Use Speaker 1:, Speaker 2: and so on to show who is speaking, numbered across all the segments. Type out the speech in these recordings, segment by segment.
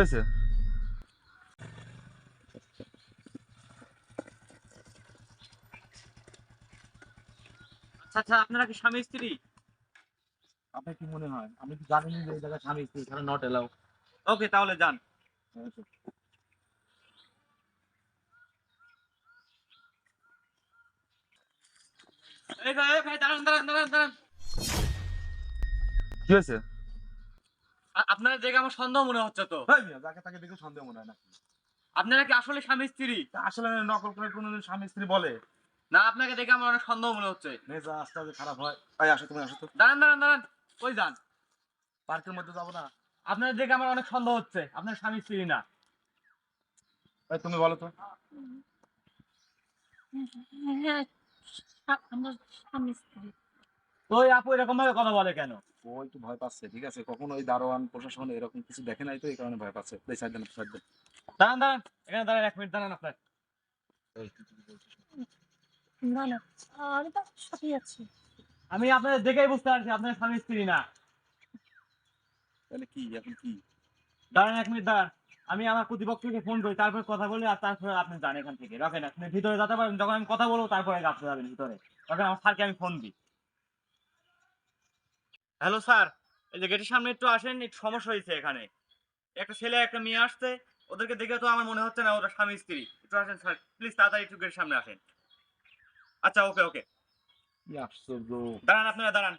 Speaker 1: হয়েছে?
Speaker 2: আচ্ছা আচ্ছা আপনারা কি স্বামী স্ত্রী?
Speaker 1: আপনার কি মনে হয়? আপনি কি জানেন যে এই জায়গায় স্বামী স্ত্রী এখানে নট এলাও
Speaker 2: ওকে তাহলে যান। এই ভাই এই ভাই দাঁড়ান দাঁড়ান দাঁড়ান দাঁড়ান।
Speaker 1: কি হয়েছে?
Speaker 2: আপনারা দেখে আমার সন্দেহ মনে হচ্ছে তো
Speaker 1: ভাই যাকে তাকে দেখে সন্দেহ মনে হয় না
Speaker 2: আপনারা কি আসলে স্বামী স্ত্রী
Speaker 1: আসলে নকল করে কোনোদিন স্বামী স্ত্রী বলে
Speaker 2: না আপনাকে দেখে আমার অনেক সন্দেহ মনে হচ্ছে
Speaker 1: মেজা আস্তে আস্তে খারাপ হয় আসো তুমি আসো তো
Speaker 2: দাঁড়ান দাঁড়ান দাঁড়ান ওই যান
Speaker 1: পার্কের মধ্যে যাব না
Speaker 2: আপনার দেখে আমার অনেক সন্দেহ হচ্ছে আপনার স্বামী স্ত্রী না
Speaker 1: ভাই তুমি বলো তো
Speaker 3: হ্যাঁ আমার স্বামী স্ত্রী
Speaker 2: তো ওই আপু এরকম ভাবে কথা বলে কেন?
Speaker 1: ও একটু ভয় পাচ্ছে ঠিক আছে? কখনো ওই দারোয়ান প্রশাসন এরকম কিছু দেখে নাই তো এই কারণে ভয় পাচ্ছে। এই সাইড দেন সাইড দেন।
Speaker 2: দাঁড়ান দাঁড়ান এখানে দাঁড়ান এক মিনিট দাঁড়ান আপনার?
Speaker 3: না না আমি তো সাথেই আছি।
Speaker 2: আমি আপনাদের দেখেই বুঝতে পারছি আপনার স্বামী স্ত্রী না।
Speaker 1: তাহলে কি এখন কি?
Speaker 2: দাঁড়ান এক মিনিট দাঁড়ান। আমি আমার প্রতিপক্ষকে ফোন করি তারপর কথা বলি আর তারপরে আপনি যান এখান থেকে। রাখেন আপনি ভিতরে যেতে পারেন যখন আমি কথা বলব তারপরে আপনি যাবেন ভিতরে। তখন আমার স্যারকে আমি ফোন দিই। হ্যালো স্যার এই যে গেটের সামনে একটু আসেন একটু সমস্যা হয়েছে এখানে। একটা ছেলে একটা মেয়ে আসছে ওদেরকে দেখে তো আমার মনে হচ্ছে না ওরা স্বামী স্ত্রী। একটু আসেন স্যার প্লিজ তাড়াতাড়ি একটু গেটের সামনে আসেন। আচ্ছা ওকে ওকে। দাঁড়ান আপনারা দাঁড়ান।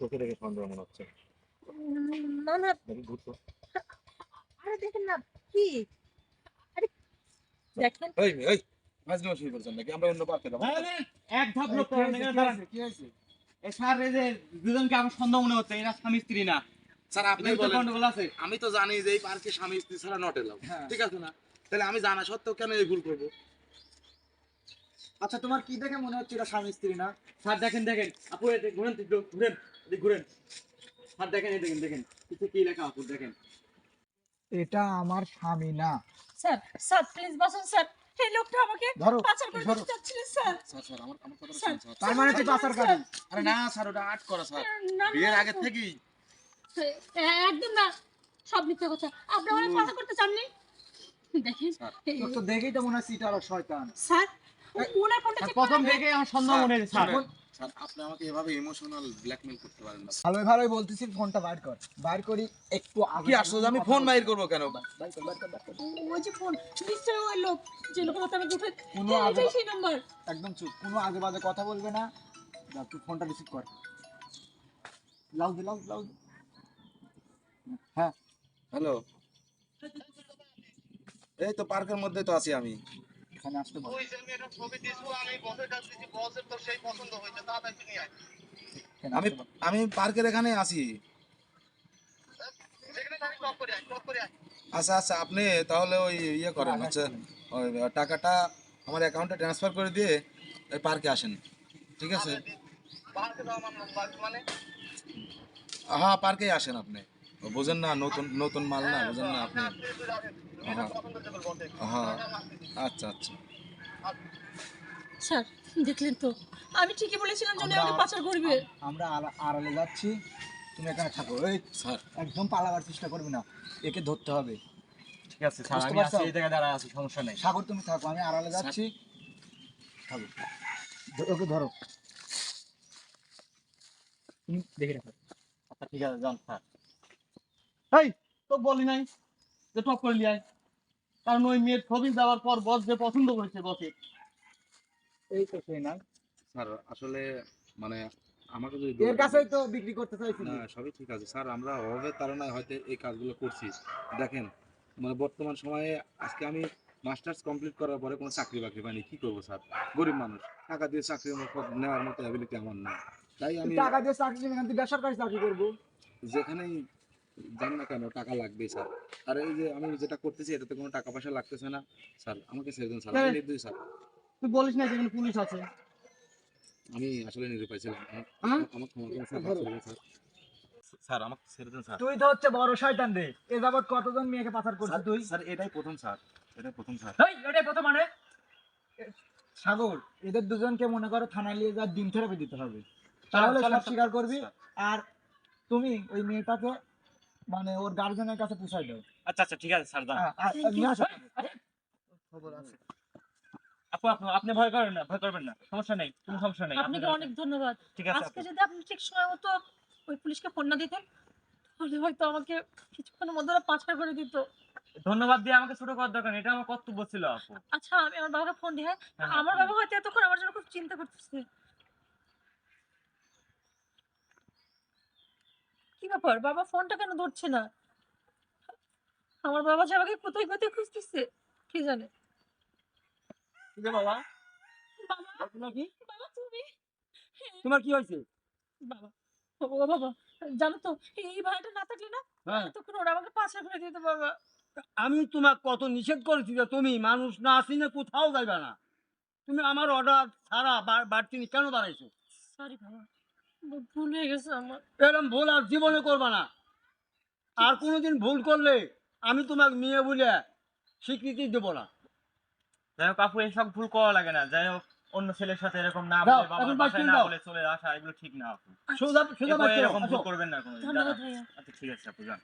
Speaker 1: চোখে দেখে সন্দেহ মনে হচ্ছে।
Speaker 3: না না। আরে দেখেন না কি? দেখেন।
Speaker 1: এই এই মাঝখানে শুরু করছেন নাকি আমরা অন্য পার্কে যাব?
Speaker 2: এক ধাপ লোক দাঁড়ান,
Speaker 1: কি হয়েছে?
Speaker 2: স্যার এই যে দুজনকে আমার সন্দেহ মনে হচ্ছে এরা স্বামী স্ত্রী না।
Speaker 1: স্যার আপনি বলেন।
Speaker 2: গন্ডগোল আছে।
Speaker 1: আমি তো জানি যে এই পার্কে স্বামী স্ত্রী ছাড়া নট এলাও
Speaker 4: হ্যাঁ।
Speaker 1: ঠিক আছে না? তাহলে আমি জানা সত্ত্বেও কেন এই ভুল করব?
Speaker 4: আচ্ছা তোমার কি দেখে মনে হচ্ছে এটা স্বামী স্ত্রী না?
Speaker 2: স্যার দেখেন দেখেন। আপু এদিকে ঘুরেন তো ঘুরেন ঘুরেন। স্যার দেখেন এই দেখেন দেখেন। কিছু কি লেখা আপু দেখেন।
Speaker 4: এটা আমার স্বামী না।
Speaker 3: স্যার স্যার প্লিজ বসুন স্যার। এই লোকটা আমাকে
Speaker 4: ধরো
Speaker 3: পাচার করে দিতে চাচ্ছিল স্যার।
Speaker 1: স্যার স্যার আমার আমার কথা শুনুন স্যার।
Speaker 4: তার মানে তুই পাচার কারী
Speaker 1: আরে না স্যার ওটা আট করা স্যার। বিয়ের আগে থেকেই।
Speaker 3: একদম না। সব মিথ্যা কথা। আপনি আমাকে পাচার করতে চাননি? দেখেন এই-
Speaker 4: তো দেখেই তো মনে হচ্ছে এটা শয়তান।
Speaker 3: স্যার
Speaker 2: প্রথম। থেকে আমার সন্দেহ মনে স্যার।
Speaker 1: শুনুন, স্যার আপনি আমাকে এভাবে ইমোশনাল ব্ল্যাকমেল করতে পারেন না
Speaker 4: ভালোই ভালোই বলতেছি ফোনটা বাইর কর। বাইর করি একটু আগে
Speaker 1: কি আশ্চর্য আমি ফোন বাইর করব কেন?
Speaker 4: বাইর কর, বাইর কর,
Speaker 3: ওই যে ফোন নিশ্চয়ই ওই লোক যে লোকের কথা আমি দুটো
Speaker 4: কোনো আগে
Speaker 3: সেই নাম্বার
Speaker 4: একদম চুপ কোনো আগে বাজে কথা বলবে না। যা তুই ফোনটা রিসিভ কর। লাউ দে লাউ লাউ দে। হ্যাঁ।
Speaker 1: হ্যালো। এই তো পার্কের মধ্যে তো আছি আমি।
Speaker 4: এখানে আসতে বল এখানে
Speaker 1: আমি
Speaker 4: আসতে বল।
Speaker 1: আমি পার্কের এখানে আছি। আচ্ছা আচ্ছা আপনি তাহলে ওই ইয়ে করেন আচ্ছা ওই টাকাটা আমার অ্যাকাউন্টে ট্রান্সফার করে দিয়ে ওই পার্কে আসেন ঠিক আছে? হ্যাঁ পার্কেই আসেন আপনি। বোঝেন না নতুন নতুন মাল না বোঝেন না আপনি। হ্যাঁ। হ্যাঁ। আচ্ছা আচ্ছা।
Speaker 3: স্যার দেখলেন তো। আমি ঠিকই বলেছিলাম যে উনি আমাকে পাচার করবে।
Speaker 4: আমরা আড়া- আড়ালে যাচ্ছি। তুমি এখানে থাকো। এই
Speaker 1: স্যার।
Speaker 4: একদম পালাবার চেষ্টা করবি না। একে ধরতে হবে।
Speaker 2: ঠিক আছে স্যার
Speaker 4: বুঝতে
Speaker 2: আমি
Speaker 4: পারছ?
Speaker 2: আছি এই জায়গায় দাঁড়া আছি সমস্যা নেই।
Speaker 4: সাগর তুমি থাকো আমি আড়ালে যাচ্ছি। থাকো। ধ- ওকে ধরো। তুমি দেখে রাখো।
Speaker 2: আচ্ছা ঠিক আছে যান স্যার। এই তো বলি নাই যে টপ করে লিয়াই কারণ ওই মেয়ের ছবি দেওয়ার পর বস যে পছন্দ করেছে বসে।
Speaker 4: এই তো সেই না।
Speaker 1: স্যার আসলে মানে আমাকে যদি
Speaker 4: এর কাছেই তো বিক্রি করতে চাইছি
Speaker 1: না সবই ঠিক আছে। স্যার আমরা অভাবের হয়তো এই কাজগুলো করছি। দেখেন মানে বর্তমান সময়ে আজকে আমি মাস্টার্স কমপ্লিট করার পরে কোনো চাকরি বাকরি পাইনি। কি করব স্যার? গরিব মানুষ। টাকা দিয়ে চাকরি নেওয়ার মতো অ্যাবিলিটি আমার না তাই আমি
Speaker 4: টাকা দিয়ে চাকরি নিয়ে তুই বেসরকারি চাকরি করব।
Speaker 1: যেখানেই যান না কেন টাকা লাগবে স্যার। আর এই যে আমি যেটা করতেছি এটাতে কোনো টাকা পয়সা লাগতেছে না। স্যার আমাকে স্যার। আমি
Speaker 2: হ্যাঁ।
Speaker 1: স্যার।
Speaker 2: তুই বলিস না যেখানে পুলিশ আছে
Speaker 1: আমি আসলে নিরুপায় ছিলাম আমার-
Speaker 2: হ্যাঁ?
Speaker 1: স্যার আমাকে ছেড়ে দিন স্যার
Speaker 4: তুই তো হচ্ছে বড় শয়তান রে এ যাবৎ কতজন মেয়েকে পাচার করছিস তুই
Speaker 1: স্যার এটাই প্রথম স্যার এটাই প্রথম স্যার
Speaker 2: এই এটাই প্রথম মানে
Speaker 4: সাগর এদের দুজনকে মনে করো থানায় নিয়ে যা ডিম থেরাপি দিতে হবে তাহলে সব স্বীকার করবি আর তুমি ওই মেয়েটাকে মানে ওর গার্জেনের কাছে পুষাই দাও
Speaker 2: আচ্ছা আচ্ছা ঠিক আছে স্যার।
Speaker 4: হ্যাঁ, আসো খবর আছে
Speaker 2: আপু আপু আপনি ভয় করেন না ভয় করবেন না। সমস্যা নেই কোনো সমস্যা নেই।
Speaker 3: আপনাকে অনেক ধন্যবাদ।
Speaker 2: ঠিক আছে
Speaker 3: আজকে যদি আপনি ঠিক সময় মতো ওই পুলিশকে ফোন না দিতেন তাহলে হয়তো আমাকে কিছুক্ষণের মধ্যে ওরা পাচার করে দিত।
Speaker 2: ধন্যবাদ দিয়ে আমাকে ছোট করার দরকার এটা আমার কর্তব্য ছিল আপু।
Speaker 3: আচ্ছা আমি আমার বাবাকে ফোন দিই হ্যাঁ আমার। বাবা হয়তো এতক্ষণ আমার জন্য খুব চিন্তা করতেছে। কি ব্যাপার? বাবা ফোনটা কেন ধরছে না? আমার বাবা যে আমাকে কোথায় কোথায় খুঁজতেছে কি জানে?
Speaker 5: কি বাবা?
Speaker 3: বাবা?
Speaker 5: তোমার কি
Speaker 3: বাবা তুমি?
Speaker 5: তোমার কি হয়েছে?
Speaker 3: বাবা ও বাবা জানো তো এই ভাইটা না থাকলে না
Speaker 5: হ্যাঁ।
Speaker 3: এতক্ষণ ওরা আমাকে দিত বাবা।
Speaker 5: আমি তোমাকে কত নিষেধ করেছি যে তুমি মানুষ না আসিনে কোথাও যাইবে না। তুমি আমার অর্ডার ছাড়া বাড়তি কেন দাঁড়াইছো?
Speaker 3: সরি বাবা ভুল হয়ে গেছে আমার।
Speaker 5: এরকম ভুল আর জীবনে করবা না। আর কোনোদিন ভুল করলে আমি তোমাকে মেয়ে বলে স্বীকৃতি দেবো না।
Speaker 2: যাই হোক আপু এইসব ভুল করা লাগে না। যাই হোক অন্য ছেলের সাথে এরকম না বলে বাবার বাসায় না। বলে চলে আসা এগুলো ঠিক না আপু।
Speaker 5: সোজা সোজা বাচ্চা
Speaker 2: এরকম ভুল করবেন না কোনো আচ্ছা ঠিক আছে আপু যান।